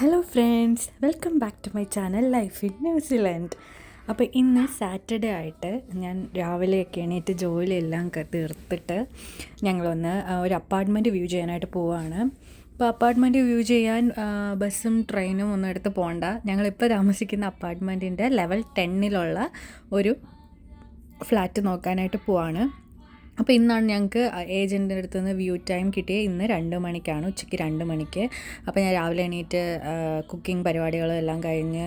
Hello friends welcome back to my channel life in New Zealand അപ്പോൾ ഇന്ന് Saturday ആയിട്ട് ഞാൻ രാവിലെയൊക്കെ എണീറ്റ് ജോലിയെല്ലാം തീർത്തിട്ട് ഞങ്ങളൊന്ന് ഒരു അപ്പാർട്ട്മെന്റ് വ്യൂ ചെയ്യാനായിട്ട് പോവാണ്. അപ്പോൾ അപ്പാർട്ട്മെന്റ് വ്യൂ ചെയ്യാൻ ബസ്സും ട്രെയിനും ഒന്നും എടുത്ത് പോകണ്ട ഞങ്ങളിപ്പോൾ താമസിക്കുന്ന അപ്പാർട്ട്മെന്റിന്റെ ലെവൽ ടെന്നിലുള്ള ഒരു ഫ്ലാറ്റ് നോക്കാനായിട്ട് പോവാണ്. അപ്പോൾ ഇന്നാണ് ഞങ്ങൾക്ക് ഏജന്റിന്റെ അടുത്ത് നിന്ന് വ്യൂ ടൈം കിട്ടിയത് ഇന്ന് രണ്ട് മണിക്കാണ് ഉച്ചയ്ക്ക് രണ്ട് മണിക്ക്. അപ്പോൾ ഞാൻ രാവിലെ എണീറ്റ് കുക്കിംഗ് പരിപാടികളും എല്ലാം കഴിഞ്ഞ്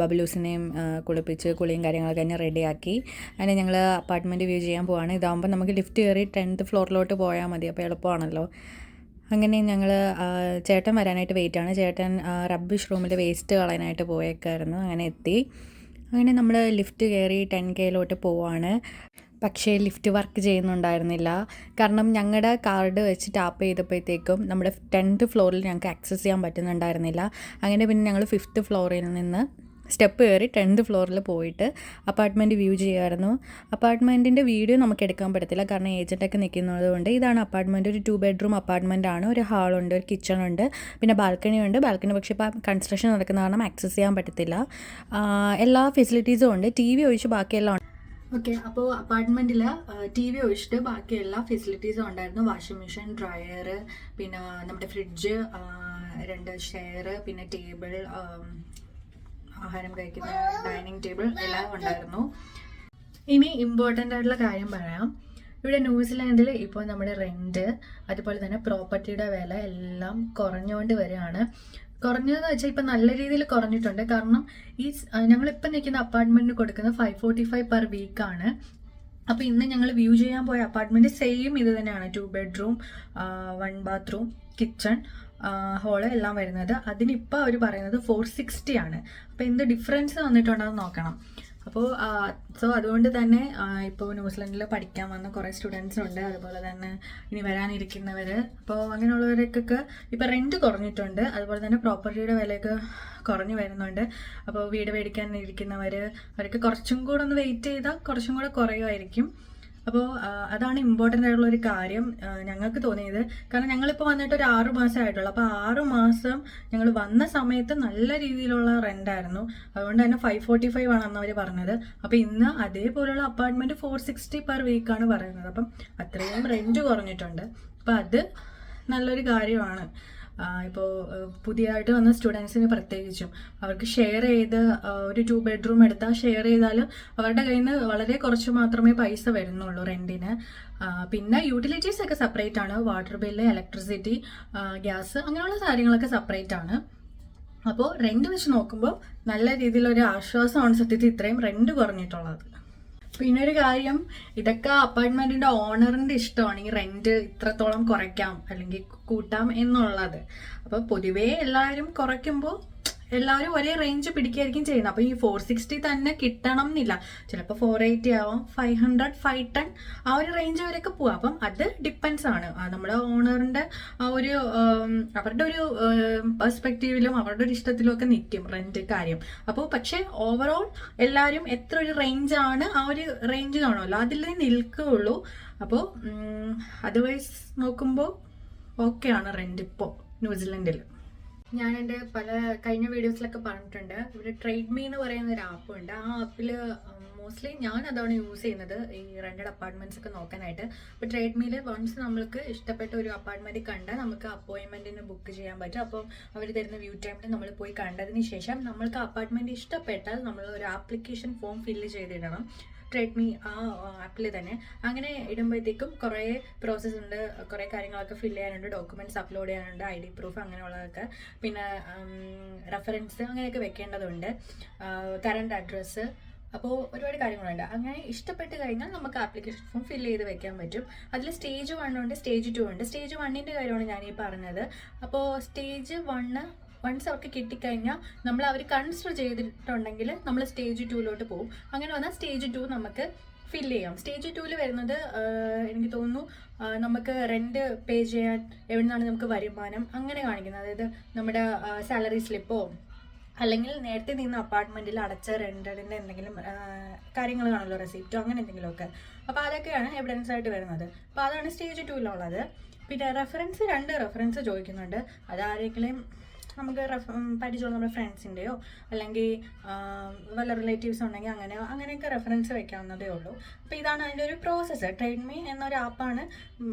ബബലൂസിനെയും കുളിപ്പിച്ച് കുളിയും കാര്യങ്ങളൊക്കെ കഴിഞ്ഞ് റെഡിയാക്കി അങ്ങനെ ഞങ്ങൾ അപ്പാർട്ട്മെന്റ് വ്യൂ ചെയ്യാൻ പോവാണ്. ഇതാകുമ്പോൾ നമുക്ക് ലിഫ്റ്റ് കയറി ടെൻത്ത് ഫ്ലോറിലോട്ട് പോയാൽ മതി. അപ്പോൾ എളുപ്പമാണല്ലോ. അങ്ങനെ ഞങ്ങൾ ചേട്ടൻ വരാനായിട്ട് വെയിറ്റ് ആണ്. ചേട്ടൻ റബ്ബിഷ് റൂമിൽ വേസ്റ്റ് കളയാനായിട്ട് പോയേക്കായിരുന്നു. അങ്ങനെ എത്തി. അങ്ങനെ നമ്മൾ ലിഫ്റ്റ് കയറി ടെൻ കെയിലോട്ട് പോവാണ്. പക്ഷേ ലിഫ്റ്റ് വർക്ക് ചെയ്യുന്നുണ്ടായിരുന്നില്ല. കാരണം ഞങ്ങളുടെ കാർഡ് വെച്ച് ടാപ്പ് ചെയ്തപ്പോഴത്തേക്കും നമ്മുടെ ടെൻത്ത് ഫ്ലോറിൽ ഞങ്ങൾക്ക് ആക്സസ് ചെയ്യാൻ പറ്റുന്നുണ്ടായിരുന്നില്ല. അങ്ങനെ പിന്നെ ഞങ്ങൾ ഫിഫ്ത്ത് ഫ്ലോറിൽ നിന്ന് സ്റ്റെപ്പ് കയറി ടെൻത്ത് ഫ്ലോറിൽ പോയിട്ട് അപ്പാർട്ട്മെന്റ് വ്യൂ ചെയ്യുമായിരുന്നു അപ്പാർട്ട്മെന്റിന്റെ വീഡിയോ നമുക്ക് എടുക്കാൻ പറ്റത്തില്ല. കാരണം ഏജന്റൊക്കെ നിൽക്കുന്നത് കൊണ്ട് ഇതാണ് അപ്പാർട്ട്മെന്റ് ഒരു ടു ബെഡ്റൂം അപ്പാർട്ട്മെന്റ് ആണ്. ഒരു ഹാളുണ്ട് ഒരു കിച്ചൺ ഉണ്ട് പിന്നെ ബാൽക്കണി ഉണ്ട്. ബാൽക്കണി പക്ഷേ ഇപ്പോൾ കൺസ്ട്രക്ഷൻ നടക്കുന്ന കാരണം ആക്സസ് ചെയ്യാൻ പറ്റത്തില്ല. എല്ലാ ഫെസിലിറ്റീസും ഉണ്ട്. ടി വി ഒഴിച്ച് ബാക്കിയെല്ലാം ഓക്കെ അപ്പോൾ അപ്പാർട്ട്മെന്റിൽ ടി വി ഒഴിച്ചിട്ട് ബാക്കി എല്ലാ ഫെസിലിറ്റീസും ഉണ്ടായിരുന്നു. വാഷിംഗ് മെഷീൻ ഡ്രയർ പിന്നെ നമ്മുടെ ഫ്രിഡ്ജ് രണ്ട് ഷെയർ പിന്നെ ടേബിൾ ആഹാരം കഴിക്കുന്ന ഡൈനിങ് ടേബിൾ എല്ലാം ഉണ്ടായിരുന്നു. ഇനി ഇമ്പോർട്ടന്റ് ആയിട്ടുള്ള കാര്യം പറയാം. ഇവിടെ ന്യൂസിലാൻഡിൽ ഇപ്പോൾ നമ്മുടെ റെന്റ് അതുപോലെ തന്നെ പ്രോപ്പർട്ടിയുടെ വില എല്ലാം കുറഞ്ഞുകൊണ്ട് വരികയാണ്. കുറഞ്ഞതെന്ന് വെച്ചാൽ ഇപ്പം നല്ല രീതിയിൽ കുറഞ്ഞിട്ടുണ്ട്. കാരണം ഈ ഞങ്ങളിപ്പം നിൽക്കുന്ന അപ്പാർട്ട്മെന്റിന് കൊടുക്കുന്ന ഫൈവ് ഫോർട്ടി ഫൈവ് പെർ വീക്കാണ് അപ്പോൾ ഇന്ന് ഞങ്ങൾ വ്യൂ ചെയ്യാൻ പോയ അപ്പാർട്ട്മെന്റ് സെയിം ഇത് തന്നെയാണ്. Two bedroom one bathroom kitchen hall എല്ലാം വരുന്നത്. അതിനിപ്പോൾ അവർ പറയുന്നത് ഫോർ സിക്സ്റ്റി ആണ്. അപ്പോൾ എന്ത് ഡിഫറൻസ് വന്നിട്ടുണ്ടെന്ന് നോക്കണം. അപ്പോൾ സോ അതുകൊണ്ട് തന്നെ ഇപ്പോൾ ന്യൂസിലൻഡിൽ പഠിക്കാൻ വന്ന കുറേ സ്റ്റുഡൻസ് ഉണ്ട്. അതുപോലെ തന്നെ ഇനി വരാനിരിക്കുന്നവർ അപ്പോൾ അങ്ങനെയുള്ളവരൊക്കെ ഇപ്പോൾ റെന്റ് കുറഞ്ഞിട്ടുണ്ട്. അതുപോലെ തന്നെ പ്രോപ്പർട്ടിയുടെ വിലയൊക്കെ കുറഞ്ഞു വരുന്നുണ്ട്. അപ്പോൾ വീട് മേടിക്കാൻ ഇരിക്കുന്നവർ അവർക്ക് കുറച്ചും കൂടെ ഒന്ന് വെയിറ്റ് ചെയ്താൽ കുറച്ചും കൂടെ കുറയുമായിരിക്കും. അപ്പോൾ അതാണ് ഇമ്പോർട്ടന്റ് ആയിട്ടുള്ള ഒരു കാര്യം ഞങ്ങൾക്ക് തോന്നിയത്. കാരണം ഞങ്ങളിപ്പോൾ വന്നിട്ട് ഒരു ആറു മാസം ആയിട്ടുള്ളൂ. അപ്പോൾ ആറു മാസം ഞങ്ങൾ വന്ന സമയത്ത് നല്ല രീതിയിലുള്ള റെന്റായിരുന്നു അതുകൊണ്ട് തന്നെ ഫൈവ് ഫോർട്ടി ഫൈവ് ആണെന്ന് അവർ പറഞ്ഞത്. അപ്പോൾ ഇന്ന് അതേപോലെയുള്ള അപ്പാർട്ട്മെന്റ് ഫോർ സിക്സ്റ്റി പെർ വീക്കാണ് പറയുന്നത്. അപ്പം അത്രയും റെന്റ് കുറഞ്ഞിട്ടുണ്ട്. അപ്പോൾ അത് നല്ലൊരു കാര്യമാണ്. ഇപ്പോൾ പുതിയതായിട്ട് വന്ന സ്റ്റുഡൻസിന് പ്രത്യേകിച്ചും. അവർക്ക് ഷെയർ ചെയ്ത് ഒരു ടു ബെഡ്റൂം എടുത്താൽ ഷെയർ ചെയ്താൽ അവരുടെ കയ്യിൽ നിന്ന് വളരെ കുറച്ച് മാത്രമേ പൈസ വരുന്നുള്ളൂ റെന്റിന് പിന്നെ യൂട്ടിലിറ്റീസ് ഒക്കെ സെപ്പറേറ്റ് ആണ്. വാട്ടർ ബില്ല് ഇലക്ട്രിസിറ്റി ഗ്യാസ് അങ്ങനെയുള്ള കാര്യങ്ങളൊക്കെ സെപ്പറേറ്റ് ആണ്. അപ്പോൾ റെന്റ് വെച്ച് നോക്കുമ്പോൾ നല്ല രീതിയിലൊരു ആശ്വാസമാണ് സത്യത്തിൽ ഇത്രയും റെന്റ് കുറഞ്ഞിട്ടുള്ളത്. പിന്നെ ഒരു കാര്യം ഇതൊക്കെ അപ്പാർട്ട്മെന്റിന്റെ ഓണറിന്റെ ഇഷ്ടമാണ്. ഈ റെന്റ് ഇത്രത്തോളം കുറയ്ക്കാം അല്ലെങ്കിൽ കൂട്ടാം എന്നുള്ളത്. അപ്പൊ പൊതുവേ എല്ലാവരും കുറയ്ക്കുമ്പോൾ എല്ലാവരും ഒരേ റേഞ്ച് പിടിക്കുകയായിരിക്കും ചെയ്യുന്നത്. അപ്പോൾ ഈ ഫോർ സിക്സ്റ്റി തന്നെ കിട്ടണം എന്നില്ല ചിലപ്പോൾ ഫോർ എയ്റ്റി ആവാം ഫൈവ് ഹൺഡ്രഡ് ഫൈവ് ടെൻ ആ ഒരു റേഞ്ച് വരെയൊക്കെ പോവാം. അപ്പം അത് ഡിപ്പെൻസ് ആണ്. നമ്മുടെ ഓണറിന്റെ ആ ഒരു അവരുടെ ഒരു പെർസ്പെക്റ്റീവിലും അവരുടെ ഒരു ഇഷ്ടത്തിലും ഒക്കെ നിൽക്കും റെന്റ് കാര്യം. അപ്പോൾ പക്ഷേ ഓവറോൾ എല്ലാവരും എത്ര ഒരു റേഞ്ച് ആണ് ആ ഒരു റേഞ്ച് കാണുമല്ലോ. അതിൽ നിൽക്കുകയുള്ളൂ. അപ്പോൾ അതർവൈസ് നോക്കുമ്പോൾ ഓക്കെയാണ് റെന്റ് ഇപ്പോൾ ന്യൂസിലൻഡിൽ ഞാൻ എന്റെ പല കഴിഞ്ഞ വീഡിയോസിലൊക്കെ പറഞ്ഞിട്ടുണ്ട്. ഇവിടെ ട്രേഡ് മീ എന്ന് പറയുന്ന ഒരു ആപ്പ് ഉണ്ട്. ആ ആപ്പിൽ മോസ്റ്റ്ലി ഞാൻ അതാണ് യൂസ് ചെയ്യുന്നത് ഈ റെന്റഡ് അപ്പാർട്ട്മെന്റ്സ് ഒക്കെ നോക്കാനായിട്ട്. അപ്പോൾ ട്രേഡ് മീൽ വൺസ് നമ്മൾക്ക് ഇഷ്ടപ്പെട്ട ഒരു അപ്പാർട്ട്മെന്റ് കണ്ടാൽ നമുക്ക് അപ്പോയിൻമെന്റിന് ബുക്ക് ചെയ്യാൻ പറ്റും. അപ്പോൾ അവർ തരുന്ന വ്യൂ ടൈമിൽ നമ്മൾ പോയി കണ്ടതിന് ശേഷം നമ്മൾക്ക് അപ്പാർട്ട്മെന്റ് ഇഷ്ടപ്പെട്ടാൽ നമ്മൾ ഒരു ആപ്ലിക്കേഷൻ ഫോം ഫില്ല് ചെയ്തിടണം. ട്രേഡ് മീ ആ ആപ്പിൽ തന്നെ. അങ്ങനെ ഇടുമ്പോഴത്തേക്കും കുറേ പ്രോസസ്സ് ഉണ്ട്. കുറേ കാര്യങ്ങളൊക്കെ ഫില്ല് ചെയ്യാനുണ്ട്. ഡോക്യുമെന്റ്സ് അപ്ലോഡ് ചെയ്യാനുണ്ട്. ഐ ഡി പ്രൂഫ് അങ്ങനെയുള്ളതൊക്കെ. പിന്നെ റെഫറൻസ് അങ്ങനെയൊക്കെ വെക്കേണ്ടതുണ്ട്. കറണ്ട് അഡ്രസ്സ് അപ്പോൾ ഒരുപാട് കാര്യങ്ങളുണ്ട്. അങ്ങനെ ഇഷ്ടപ്പെട്ട് കഴിഞ്ഞാൽ നമുക്ക് ആപ്ലിക്കേഷൻ ഫോം ഫില്ല് ചെയ്ത് വെക്കാൻ പറ്റും. അതിൽ സ്റ്റേജ് വൺ ഉണ്ട് സ്റ്റേജ് ടു ഉണ്ട്. സ്റ്റേജ് വണ്ണിന്റെ കാര്യമാണ് ഞാൻ ഈ പറഞ്ഞത്. അപ്പോൾ സ്റ്റേജ് വണ്ണ് വൺസ് അവർക്ക് കിട്ടിക്കഴിഞ്ഞാൽ നമ്മൾ അവർ കൺസിഡർ ചെയ്തിട്ടുണ്ടെങ്കിൽ നമ്മൾ സ്റ്റേജ് ടൂയിലോട്ട് പോകും അങ്ങനെ വന്നാൽ സ്റ്റേജ് ടു നമുക്ക് ഫില്ല് ചെയ്യാം. സ്റ്റേജ് ടൂവിൽ വരുന്നത് എനിക്ക് തോന്നുന്നു നമുക്ക് റെന്റ് പേ ചെയ്യാൻ എവിടെ നിന്നാണ് നമുക്ക് വരുമാനം അങ്ങനെ കാണിക്കുന്നത്. അതായത് നമ്മുടെ സാലറി സ്ലിപ്പോ അല്ലെങ്കിൽ നേരത്തെ നിന്ന് അപ്പാർട്ട്മെന്റിൽ അടച്ച റെന്റഡിന്റെ എന്തെങ്കിലും കാര്യങ്ങൾ കാണുമല്ലോ റെസിപ്റ്റോ അങ്ങനെ എന്തെങ്കിലുമൊക്കെ. അപ്പോൾ അതൊക്കെയാണ് എവിഡൻസ് ആയിട്ട് വരുന്നത്. അപ്പോൾ അതാണ് സ്റ്റേജ് ടൂവിലുള്ളത് പിന്നെ റെഫറൻസ് രണ്ട് റെഫറൻസ് ചോദിക്കുന്നുണ്ട്. അതാരെങ്കിലും നമുക്ക് റെഫ് പരിചയമുള്ള നമ്മുടെ ഫ്രണ്ട്സിന്റെയോ അല്ലെങ്കിൽ വല്ല റിലേറ്റീവ്സ് ഉണ്ടെങ്കിൽ അങ്ങനെ അങ്ങനെയൊക്കെ റെഫറൻസ് വെക്കാവുന്നതേ ഉള്ളൂ. അപ്പോൾ ഇതാണ് അതിന്റെ ഒരു പ്രോസസ്സ് ട്രേഡ് മീ എന്നൊരു ആപ്പാണ്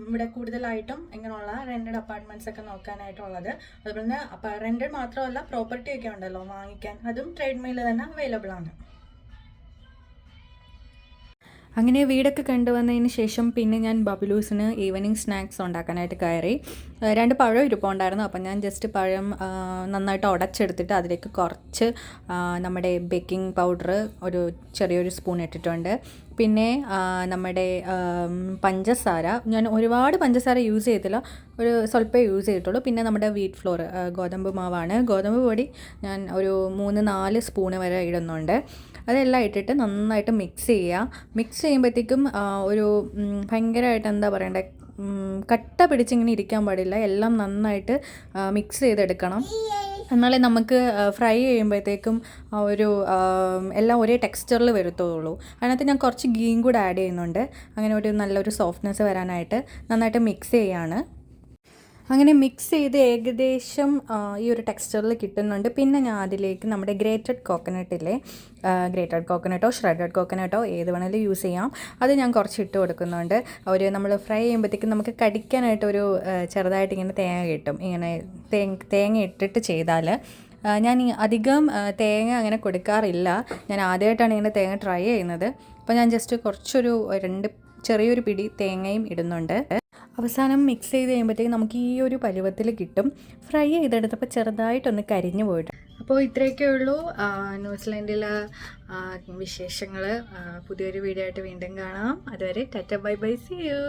ഇവിടെ കൂടുതലായിട്ടും ഇങ്ങനെയുള്ള റെന്റഡ് അപ്പാർട്ട്മെന്റ്സ് ഒക്കെ നോക്കാനായിട്ടുള്ളത്. അതുപോലെ തന്നെ റെന്റഡ് മാത്രമല്ല പ്രോപ്പർട്ടി ഒക്കെ ഉണ്ടല്ലോ വാങ്ങിക്കാൻ. അതും ട്രേഡ് മീയിൽ തന്നെ അവൈലബിൾ ആണ്. അങ്ങനെ വീടൊക്കെ കണ്ടുവന്നതിന് ശേഷം പിന്നെ ഞാൻ ബബിലൂസിന് ഈവനിങ് സ്നാക്സ് ഉണ്ടാക്കാനായിട്ട് കയറി. രണ്ട് പഴം ഇരിപ്പുണ്ടായിരുന്നു. അപ്പം ഞാൻ ജസ്റ്റ് പഴം നന്നായിട്ട് ഉടച്ചെടുത്തിട്ട് അതിലേക്ക് കുറച്ച് നമ്മുടെ ബേക്കിംഗ് പൗഡർ ഒരു ചെറിയൊരു സ്പൂൺ ഇട്ടിട്ടുണ്ട്. പിന്നെ നമ്മുടെ പഞ്ചസാര. ഞാൻ ഒരുപാട് പഞ്ചസാര യൂസ് ചെയ്തില്ല ഒരു സ്വല്പമേ യൂസ് ചെയ്തിട്ടുള്ളൂ. പിന്നെ നമ്മുടെ വീറ്റ് ഫ്ലോർ ഗോതമ്പ് മാവാണ്. ഗോതമ്പ് പൊടി ഞാൻ ഒരു മൂന്ന് നാല് സ്പൂണ് വരെ ഇടുന്നുണ്ട്. അതെല്ലാം ഇട്ടിട്ട് നന്നായിട്ട് മിക്സ് ചെയ്യുക മിക്സ് ചെയ്യുമ്പോഴത്തേക്കും ഒരു ഭയങ്കരമായിട്ട് എന്താ പറയണ്ടേ കട്ട പിടിച്ചിങ്ങനെ ഇരിക്കാൻ പാടില്ല. എല്ലാം നന്നായിട്ട് മിക്സ് ചെയ്തെടുക്കണം. എന്നാലേ നമുക്ക് ഫ്രൈ ചെയ്യുമ്പോഴത്തേക്കും ഒരു എല്ലാം ഒരേ ടെക്സ്ചറിൽ വരത്തുള്ളൂ. അതിനകത്ത് ഞാൻ കുറച്ച് ഗീയും കൂടെ ആഡ് ചെയ്യുന്നുണ്ട്. അങ്ങനെ ഒരു നല്ലൊരു സോഫ്റ്റ്നെസ് വരാനായിട്ട് നന്നായിട്ട് മിക്സ് ചെയ്യാണ്. അങ്ങനെ മിക്സ് ചെയ്ത് ഏകദേശം ഈ ഒരു ടെക്സ്ചറിൽ കിട്ടുന്നുണ്ട്. പിന്നെ ഞാൻ അതിലേക്ക് നമ്മുടെ ഗ്രേറ്റഡ് കോക്കനട്ടിലെ ഗ്രേറ്റഡ് കോക്കനട്ടോ ഷ്രെഡഡ് കോക്കനട്ടോ ഏത് വേണേലും യൂസ് ചെയ്യാം. അത് ഞാൻ കുറച്ച് ഇട്ട് കൊടുക്കുന്നുണ്ട്. ഒരു നമ്മൾ ഫ്രൈ ചെയ്യുമ്പോഴത്തേക്കും നമുക്ക് കടിക്കാനായിട്ട് ഒരു ചെറുതായിട്ട് ഇങ്ങനെ തേങ്ങ കിട്ടും. ഇങ്ങനെ തേങ്ങ ഇട്ടിട്ട് ചെയ്താൽ ഞാൻ അധികം തേങ്ങ അങ്ങനെ കൊടുക്കാറില്ല. ഞാൻ ആദ്യമായിട്ടാണ് ഇങ്ങനെ തേങ്ങ ട്രൈ ചെയ്യുന്നത്. അപ്പോൾ ഞാൻ ജസ്റ്റ് കുറച്ചൊരു രണ്ട് ചെറിയൊരു പിടി തേങ്ങയും ഇടുന്നുണ്ട്. അവസാനം മിക്സ് ചെയ്ത് കഴിയുമ്പോഴത്തേക്ക് നമുക്ക് ഈ ഒരു പരുവത്തിൽ കിട്ടും. ഫ്രൈ ചെയ്തെടുത്തപ്പോൾ ചെറുതായിട്ടൊന്ന് കരിഞ്ഞു പോയിട്ട്. അപ്പോൾ ഇത്രയൊക്കെ ഉള്ളൂ. ന്യൂസിലൻഡിലെ വിശേഷങ്ങൾ. പുതിയൊരു വീഡിയോ ആയിട്ട് വീണ്ടും കാണാം. അതുവരെ tata bye bye see you